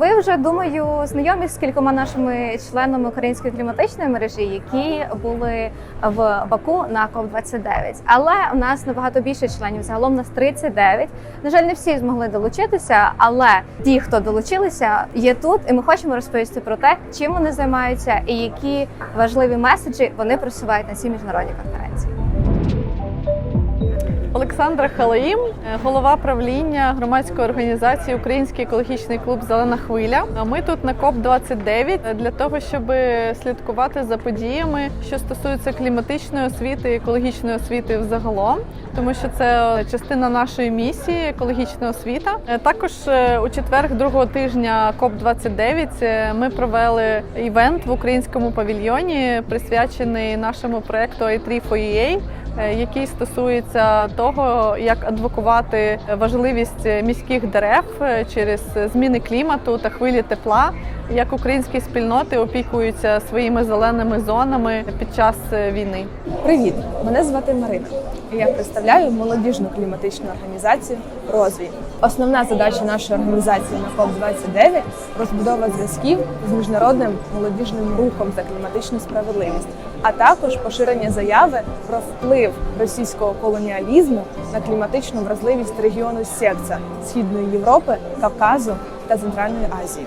Ви вже думаю знайомі з кількома нашими членами української кліматичної мережі, які були в Баку на КОП 29 Але у нас набагато більше членів. Загалом нас 39. На жаль, не всі змогли долучитися, але ті, хто долучилися, є тут, і ми хочемо розповісти про те, чим вони займаються і які важливі меседжі вони просувають на цій міжнародній конференції. Олександра Халаїм, е, голова правління громадської організації Український екологічний клуб Зелена хвиля. Ми тут на КОП 29 для того, щоб слідкувати за подіями, що стосуються кліматичної освіти екологічної освіти взагалом, тому що це частина нашої місії екологічна освіта. Е, Також е, у четвер, другого тижня КОП 29 ми провели івент в українському павільйоні, присвячений нашому проекту i3 for EA, е, який стосується того, як адвокувати важливість міських дерев е, через зміни клімату та хвилі тепла, як українські спільноти опікуються своїми зеленими зонами під час е, війни. Привіт! Мене звати Марина. і Я представляю молодіжну кліматичну організацію Розвій. Основна задача нашої організації на КОП 29 розбудова зв'язків з міжнародним молодіжним рухом за кліматичну справедливість, а також поширення заяви про вплив російського колоніалізму на кліматичну вразливість регіону Секця Східної Європи, Кавказу та Центральної Азії.